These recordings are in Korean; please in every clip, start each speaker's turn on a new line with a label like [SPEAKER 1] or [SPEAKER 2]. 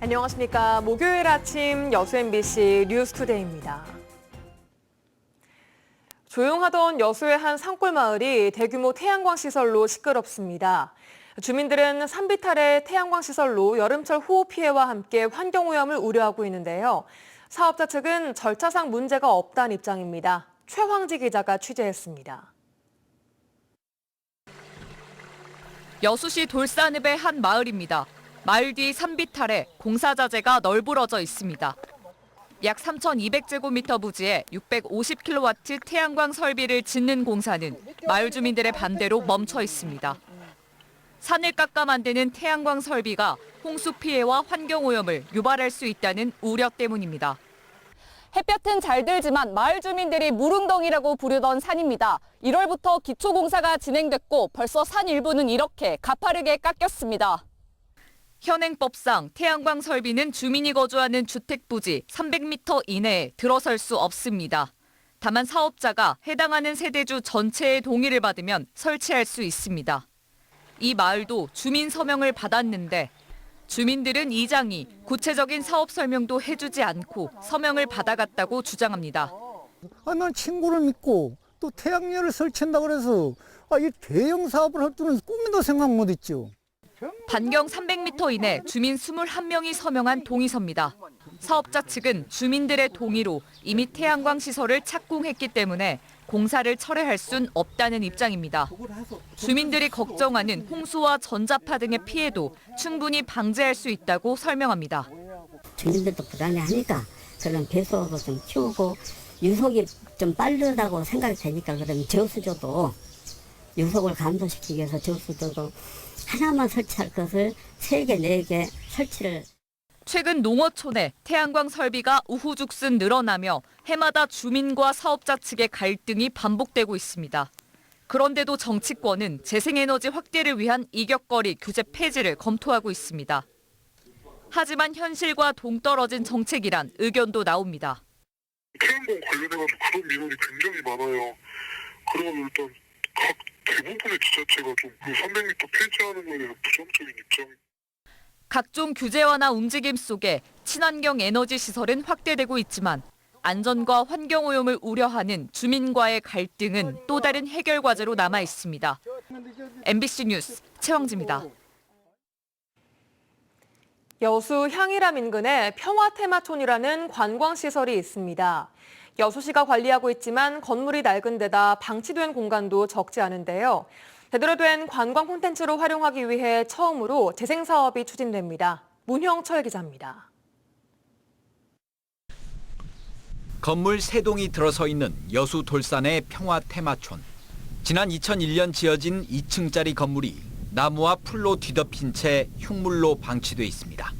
[SPEAKER 1] 안녕하십니까. 목요일 아침 여수 MBC 뉴스투데이입니다. 조용하던 여수의 한 산골 마을이 대규모 태양광 시설로 시끄럽습니다. 주민들은 산비탈의 태양광 시설로 여름철 호우 피해와 함께 환경 오염을 우려하고 있는데요. 사업자 측은 절차상 문제가 없다는 입장입니다. 최황지 기자가 취재했습니다.
[SPEAKER 2] 여수시 돌산읍의 한 마을입니다. 마을 뒤 산비탈에 공사 자재가 널브러져 있습니다. 약 3,200제곱미터 부지에 650kW 태양광 설비를 짓는 공사는 마을 주민들의 반대로 멈춰 있습니다. 산을 깎아 만드는 태양광 설비가 홍수 피해와 환경 오염을 유발할 수 있다는 우려 때문입니다. 햇볕은 잘 들지만 마을 주민들이 물웅덩이라고 부르던 산입니다. 1월부터 기초공사가 진행됐고 벌써 산 일부는 이렇게 가파르게 깎였습니다. 현행법상 태양광 설비는 주민이 거주하는 주택 부지 300m 이내에 들어설 수 없습니다. 다만 사업자가 해당하는 세대주 전체의 동의를 받으면 설치할 수 있습니다. 이 마을도 주민 서명을 받았는데 주민들은 이장이 구체적인 사업 설명도 해주지 않고 서명을 받아갔다고 주장합니다.
[SPEAKER 3] 아, 난 친구를 믿고 또 태양열을 설치한다 그래서 아, 이 대형 사업을 할 줄은 꿈에도 생각 못 했죠.
[SPEAKER 2] 반경 300m 이내 주민 21명이 서명한 동의서입니다. 사업자 측은 주민들의 동의로 이미 태양광 시설을 착공했기 때문에 공사를 철회할 순 없다는 입장입니다. 주민들이 걱정하는 홍수와 전자파 등의 피해도 충분히 방지할 수 있다고 설명합니다.
[SPEAKER 4] 주민들도 불안해하니까 그런 배수로 좀 키우고 유속이 좀 빠르다고 생각이 되니까 그럼 저수조도 유속을 감소시키기 위해서 저수조도 하나만 설치할 것을 세 개, 네 개 설치를
[SPEAKER 2] 최근 농어촌에 태양광 설비가 우후죽순 늘어나며 해마다 주민과 사업자 측의 갈등이 반복되고 있습니다. 그런데도 정치권은 재생에너지 확대를 위한 이격거리 규제 폐지를 검토하고 있습니다. 하지만 현실과 동떨어진 정책이란 의견도 나옵니다.
[SPEAKER 5] 태양광 관련해가지고 그런 민원이 굉장히 많아요. 그러면 일단 각 대부분의 지자체가 좀그 300m 폐지하는 거에 대한 부정적인 입장.
[SPEAKER 2] 각종 규제 완화 움직임 속에 친환경 에너지 시설은 확대되고 있지만 안전과 환경 오염을 우려하는 주민과의 갈등은 또 다른 해결 과제로 남아 있습니다. MBC 뉴스 최황지입니다.
[SPEAKER 1] 여수 향일암 인근에 평화 테마촌이라는 관광 시설이 있습니다. 여수시가 관리하고 있지만 건물이 낡은 데다 방치된 공간도 적지 않은데요. 제대로 된 관광 콘텐츠로 활용하기 위해 처음으로 재생 사업이 추진됩니다. 문형철 기자입니다.
[SPEAKER 6] 건물 세 동이 들어서 있는 여수 돌산의 평화 테마촌. 지난 2001년 지어진 2층짜리 건물이 나무와 풀로 뒤덮인 채 흉물로 방치돼 있습니다.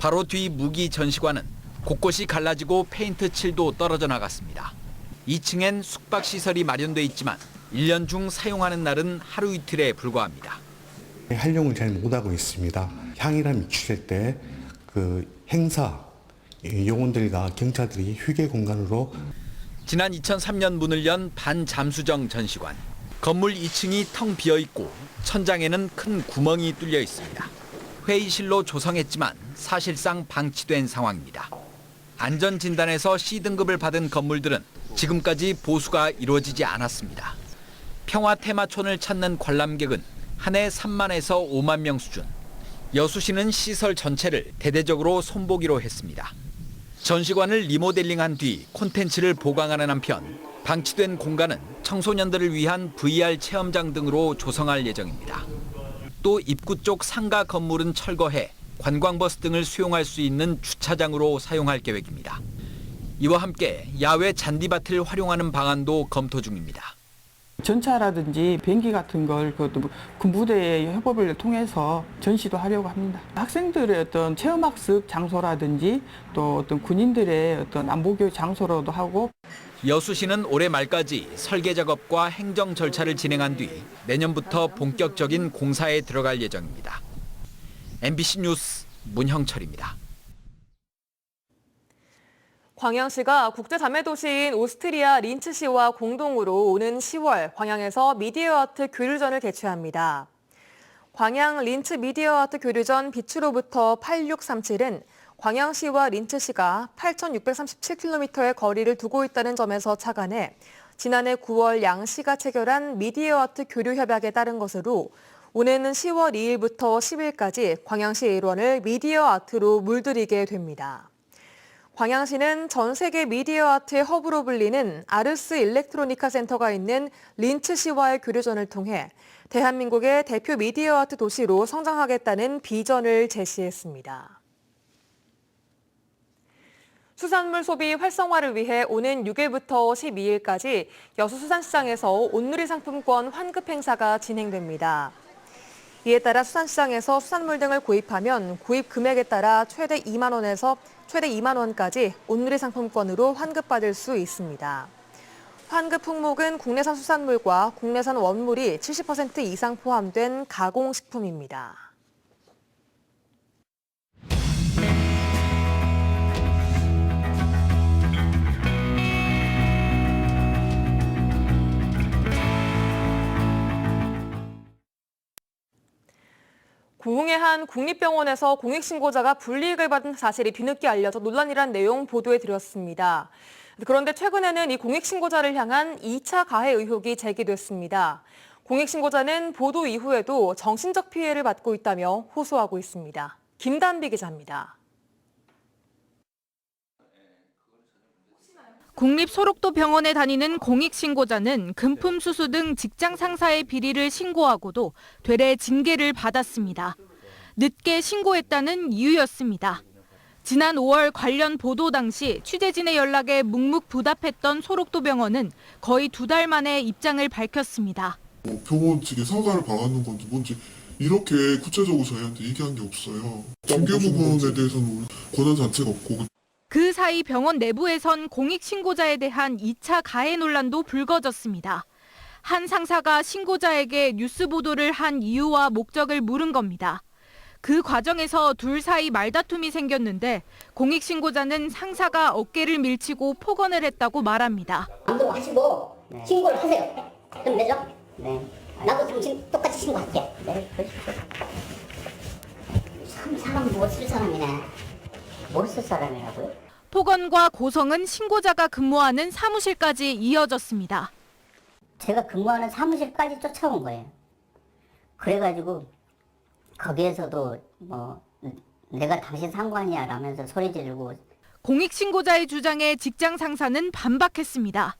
[SPEAKER 6] 바로 뒤 무기 전시관은 곳곳이 갈라지고 페인트 칠도 떨어져 나갔습니다. 2층엔 숙박 시설이 마련돼 있지만 1년 중 사용하는 날은 하루 이틀에 불과합니다.
[SPEAKER 7] 활용을 잘 못하고 있습니다. 향이람 입주될 때그 행사 요원들과 경찰들이 휴게 공간으로
[SPEAKER 6] 지난 2003년 문을 연 반잠수정 전시관. 건물 2층이 텅 비어 있고 천장에는 큰 구멍이 뚫려 있습니다. 회의실로 조성했지만 사실상 방치된 상황입니다. 안전 진단에서 C등급을 받은 건물들은 지금까지 보수가 이루어지지 않았습니다. 평화 테마촌을 찾는 관람객은 한 해 3만에서 5만 명 수준. 여수시는 시설 전체를 대대적으로 손보기로 했습니다. 전시관을 리모델링한 뒤 콘텐츠를 보강하는 한편 방치된 공간은 청소년들을 위한 VR 체험장 등으로 조성할 예정입니다. 또 입구 쪽 상가 건물은 철거해 관광버스 등을 수용할 수 있는 주차장으로 사용할 계획입니다. 이와 함께 야외 잔디밭을 활용하는 방안도 검토 중입니다.
[SPEAKER 8] 전차라든지 비행기 같은 걸 그것도 군부대의 협업을 통해서 전시도 하려고 합니다. 학생들의 어떤 체험학습 장소라든지 또 어떤 군인들의 어떤 안보교육 장소로도 하고
[SPEAKER 6] 여수시는 올해 말까지 설계 작업과 행정 절차를 진행한 뒤 내년부터 본격적인 공사에 들어갈 예정입니다. MBC 뉴스 문형철입니다.
[SPEAKER 1] 광양시가 국제자매도시인 오스트리아 린츠시와 공동으로 오는 10월 광양에서 미디어 아트 교류전을 개최합니다. 광양 린츠 미디어 아트 교류전 비추로부터 8637은 광양시와 린츠시가 8,637km의 거리를 두고 있다는 점에서 착안해 지난해 9월 양시가 체결한 미디어 아트 교류 협약에 따른 것으로 올해는 10월 2일부터 10일까지 광양시 일원을 미디어 아트로 물들이게 됩니다. 광양시는 전 세계 미디어 아트의 허브로 불리는 아르스 일렉트로니카 센터가 있는 린츠 시와의 교류전을 통해 대한민국의 대표 미디어 아트 도시로 성장하겠다는 비전을 제시했습니다. 수산물 소비 활성화를 위해 오는 6일부터 12일까지 여수수산시장에서 온누리 상품권 환급 행사가 진행됩니다. 이에 따라 수산시장에서 수산물 등을 구입하면 구입 금액에 따라 최대 2만 원에서 최대 2만 원까지 온누리 상품권으로 환급받을 수 있습니다. 환급 품목은 국내산 수산물과 국내산 원물이 70% 이상 포함된 가공식품입니다. 고흥의 한 국립병원에서 공익신고자가 불이익을 받은 사실이 뒤늦게 알려져 논란이란 내용 보도해 드렸습니다. 그런데 최근에는 이 공익신고자를 향한 2차 가해 의혹이 제기됐습니다. 공익신고자는 보도 이후에도 정신적 피해를 받고 있다며 호소하고 있습니다. 김단비 기자입니다.
[SPEAKER 9] 국립소록도 병원에 다니는 공익신고자는 금품 수수 등 직장 상사의 비리를 신고하고도 되레 징계를 받았습니다. 늦게 신고했다는 이유였습니다. 지난 5월 관련 보도 당시 취재진의 연락에 묵묵부답했던 소록도 병원은 거의 두 달 만에 입장을 밝혔습니다.
[SPEAKER 10] 뭐 병원 측에 사과를 바라는 건지 뭔지 이렇게 구체적으로 저희한테 얘기한 게 없어요. 징계 부분에 대해서는 권한 자체가 없고
[SPEAKER 9] 그 사이 병원 내부에선 공익신고자에 대한 2차 가해 논란도 불거졌습니다. 한 상사가 신고자에게 뉴스 보도를 한 이유와 목적을 물은 겁니다. 그 과정에서 둘 사이 말다툼이 생겼는데 공익신고자는 상사가 어깨를 밀치고 폭언을 했다고 말합니다.
[SPEAKER 11] 감동하시고
[SPEAKER 4] 네.
[SPEAKER 11] 신고를 하세요. 그럼 되죠?
[SPEAKER 4] 네.
[SPEAKER 11] 나도 당신 똑같이 신고할게.
[SPEAKER 4] 네, 그러십시오.
[SPEAKER 11] 참 사람 못쓸 사람이네.
[SPEAKER 4] 뭘쓸 사람이라고요?
[SPEAKER 9] 폭언과 고성은 신고자가 근무하는 사무실까지 이어졌습니다.
[SPEAKER 4] 제가 근무하는 사무실까지 쫓아온 거예요. 그래가지고 거기에서도 뭐 내가 당신 상관이야 라면서 소리 지르고
[SPEAKER 9] 공익신고자의 주장에 직장 상사는 반박했습니다.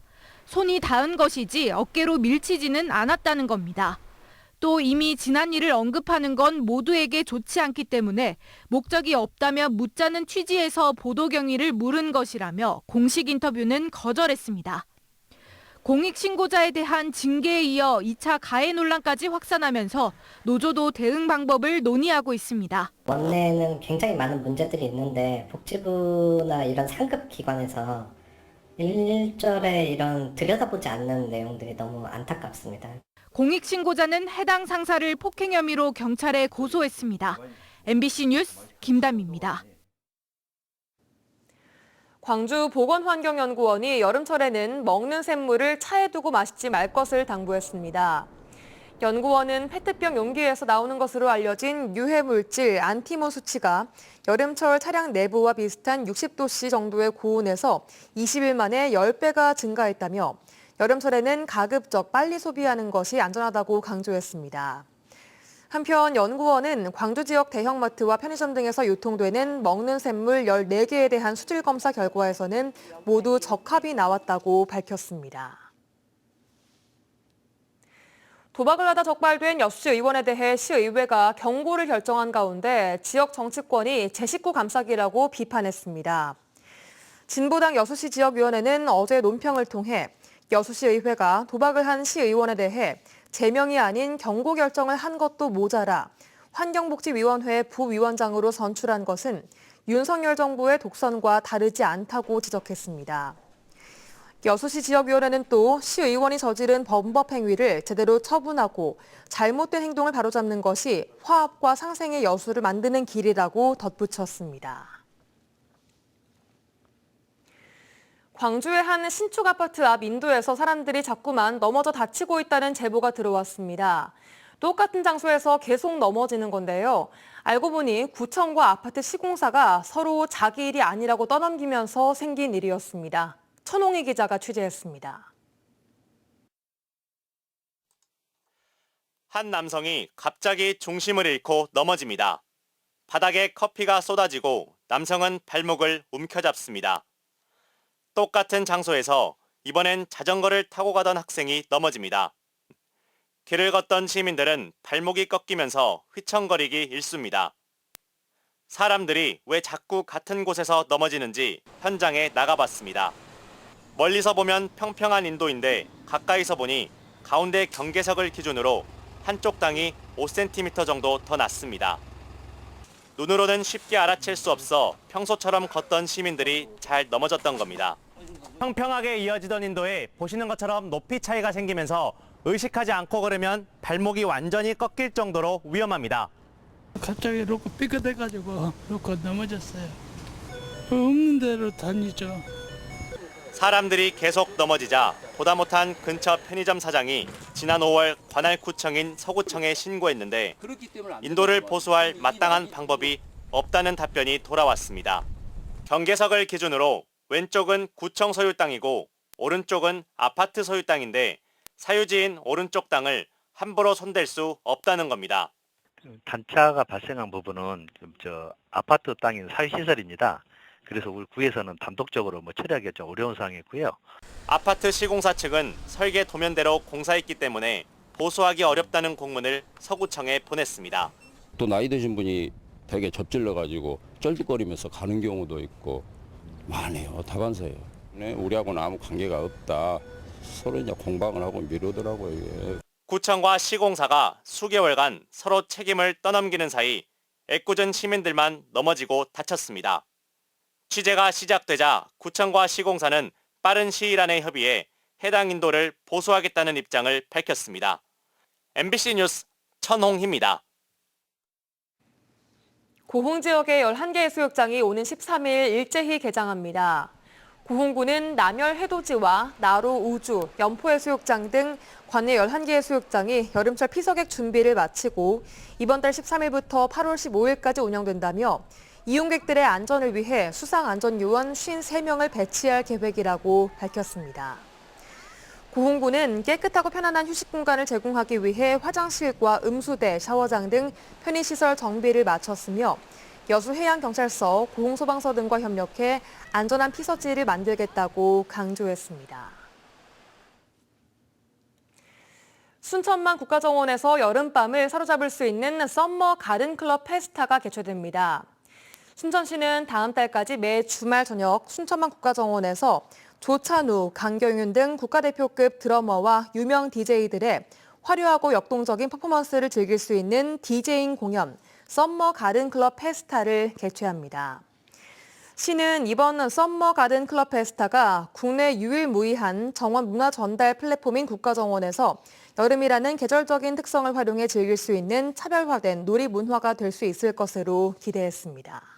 [SPEAKER 9] 손이 닿은 것이지 어깨로 밀치지는 않았다는 겁니다. 또 이미 지난 일을 언급하는 건 모두에게 좋지 않기 때문에 목적이 없다며 묻자는 취지에서 보도 경위를 물은 것이라며 공식 인터뷰는 거절했습니다. 공익신고자에 대한 징계에 이어 2차 가해 논란까지 확산하면서 노조도 대응 방법을 논의하고 있습니다.
[SPEAKER 12] 원내에는 굉장히 많은 문제들이 있는데 복지부나 이런 상급 기관에서 일절에 이런 들여다보지 않는 내용들이 너무 안타깝습니다.
[SPEAKER 9] 공익신고자는 해당 상사를 폭행 혐의로 경찰에 고소했습니다. MBC 뉴스 김담입니다.
[SPEAKER 1] 광주 보건환경연구원이 여름철에는 먹는 샘물을 차에 두고 마시지 말 것을 당부했습니다. 연구원은 페트병 용기에서 나오는 것으로 알려진 유해 물질 안티몬 수치가 여름철 차량 내부와 비슷한 60도씨 정도의 고온에서 20일 만에 10배가 증가했다며 여름철에는 가급적 빨리 소비하는 것이 안전하다고 강조했습니다. 한편 연구원은 광주 지역 대형마트와 편의점 등에서 유통되는 먹는 샘물 14개에 대한 수질 검사 결과에서는 모두 적합이 나왔다고 밝혔습니다. 도박을 하다 적발된 여수시 의원에 대해 시의회가 경고를 결정한 가운데 지역 정치권이 제 식구 감싸기라고 비판했습니다. 진보당 여수시 지역위원회는 어제 논평을 통해 여수시 의회가 도박을 한 시의원에 대해 제명이 아닌 경고 결정을 한 것도 모자라 환경복지위원회 부위원장으로 선출한 것은 윤석열 정부의 독선과 다르지 않다고 지적했습니다. 여수시 지역위원회는 또 시의원이 저지른 범법 행위를 제대로 처분하고 잘못된 행동을 바로잡는 것이 화합과 상생의 여수를 만드는 길이라고 덧붙였습니다. 광주의 한 신축 아파트 앞 인도에서 사람들이 자꾸만 넘어져 다치고 있다는 제보가 들어왔습니다. 똑같은 장소에서 계속 넘어지는 건데요. 알고 보니 구청과 아파트 시공사가 서로 자기 일이 아니라고 떠넘기면서 생긴 일이었습니다. 천홍희 기자가 취재했습니다.
[SPEAKER 13] 한 남성이 갑자기 중심을 잃고 넘어집니다. 바닥에 커피가 쏟아지고 남성은 발목을 움켜잡습니다. 똑같은 장소에서 이번엔 자전거를 타고 가던 학생이 넘어집니다. 길을 걷던 시민들은 발목이 꺾이면서 휘청거리기 일쑤입니다. 사람들이 왜 자꾸 같은 곳에서 넘어지는지 현장에 나가봤습니다. 멀리서 보면 평평한 인도인데 가까이서 보니 가운데 경계석을 기준으로 한쪽 땅이 5cm 정도 더 낮습니다. 눈으로는 쉽게 알아챌 수 없어 평소처럼 걷던 시민들이 잘 넘어졌던 겁니다. 평평하게 이어지던 인도에 보시는 것처럼 높이 차이가 생기면서 의식하지 않고 걸으면 발목이 완전히 꺾일 정도로 위험합니다.
[SPEAKER 14] 갑자기 로고 삐끗해가지고 로고 넘어졌어요. 없는 대로 다니죠.
[SPEAKER 13] 사람들이 계속 넘어지자 보다 못한 근처 편의점 사장이 지난 5월 관할구청인 서구청에 신고했는데 인도를 보수할 마땅한 방법이 없다는 답변이 돌아왔습니다. 경계석을 기준으로 왼쪽은 구청 소유 땅이고 오른쪽은 아파트 소유 땅인데 사유지인 오른쪽 땅을 함부로 손댈 수 없다는 겁니다.
[SPEAKER 10] 단차가 발생한 부분은 좀저 아파트 땅인 사유시설입니다. 그래서 우리 구에서는 단독적으로 뭐 처리하기가 좀 어려운 상황이고요.
[SPEAKER 13] 아파트 시공사 측은 설계 도면대로 공사했기 때문에 보수하기 어렵다는 공문을 서구청에 보냈습니다.
[SPEAKER 15] 또 나이 드신 분이 되게 접질러 가지고 쩔뚝거리면서 가는 경우도 있고 많아요. 다반사예요. 네, 우리하고는 아무 관계가 없다. 서로 이제 공방을 하고 미루더라고요. 이게.
[SPEAKER 13] 구청과 시공사가 수개월간 서로 책임을 떠넘기는 사이 애꿎은 시민들만 넘어지고 다쳤습니다. 취재가 시작되자 구청과 시공사는 빠른 시일 안에 협의해 해당 인도를 보수하겠다는 입장을 밝혔습니다. MBC 뉴스 천홍희입니다.
[SPEAKER 1] 고흥 지역의 11개 해수욕장이 오는 13일 일제히 개장합니다. 고흥구는 남열 해돋이와 나로 우주, 연포 해수욕장 등 관내 11개 해수욕장이 여름철 피서객 준비를 마치고 이번 달 13일부터 8월 15일까지 운영된다며 이용객들의 안전을 위해 수상안전요원 53명을 배치할 계획이라고 밝혔습니다. 고흥구는 깨끗하고 편안한 휴식 공간을 제공하기 위해 화장실과 음수대, 샤워장 등 편의시설 정비를 마쳤으며 여수해양경찰서, 고흥소방서 등과 협력해 안전한 피서지를 만들겠다고 강조했습니다. 순천만 국가정원에서 여름밤을 사로잡을 수 있는 썸머 가든클럽 페스타가 개최됩니다. 순천시는 다음 달까지 매 주말 저녁 순천만 국가정원에서 조찬우, 강경윤 등 국가대표급 드러머와 유명 DJ들의 화려하고 역동적인 퍼포먼스를 즐길 수 있는 디제잉 공연 썸머 가든 클럽 페스타를 개최합니다. 시는 이번 썸머 가든 클럽 페스타가 국내 유일무이한 정원 문화 전달 플랫폼인 국가정원에서 여름이라는 계절적인 특성을 활용해 즐길 수 있는 차별화된 놀이 문화가 될 수 있을 것으로 기대했습니다.